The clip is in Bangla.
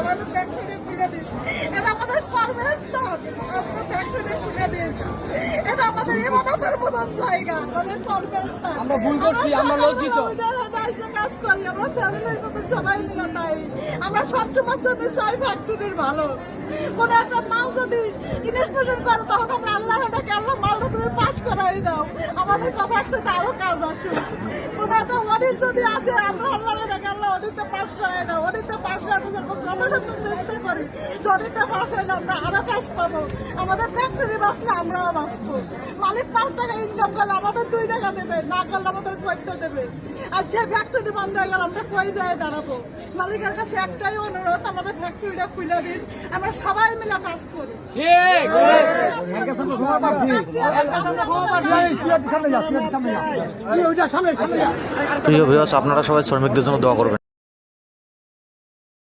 আমাদের ফ্যাক্টরি খুলে দিন। এটা আমাদের কর্মস্থল আমাদের ফ্যাক্টরি খুলে দিন। এটা আমাদের ইবাদতের মতন জায়গা। আমাদের কর্মস্থল আমরা ভুল করছি, আমরা লজ্জিত। কাজ করি আমরা ফ্যামিলির সবাই মিলে তাই। আমরা সবসময় জন্য চাই ফ্যাক্টরির ভালো। কোন একটা মাল যদি ইনস্পেকশন করে তখন আমরা আল্লাহ ডাকে আল্লাহ মালটা তুমি পাস করাই দাও। আমাদের কথা একটা আরও কাজ আছে কোন একটা অডিট যদি আসে আমরা আল্লাহ ডাকে আল্লাহ অডিটটা পাস অডিটটা পাস করাতে যখন যথাসাধ্য চেষ্টা করি যে অডিটটা পাস হলে আমরা আরও কাজ পাবো আমাদের ফ্যাক্টরি বাঁচলে আমরাও বাঁচবো মালিক পাঁচ টাকা ইনকাম করলে আমাদের দুই টাকা দেবে না করলে আমাদের দেবে আর যে ফ্যাক্টরি বন্ধ হয়ে গেল আমরা কই যায় দাঁড়াবো মালিকের কাছে একটাই অনুরোধ আমাদের ফ্যাক্টরিটা খুলে দিন আমরা সবাই মিলে কাজ করি প্রিয় ভিউয়ার্স আপনারা সবাই শ্রমিকদের জন্য দোয়া করবেন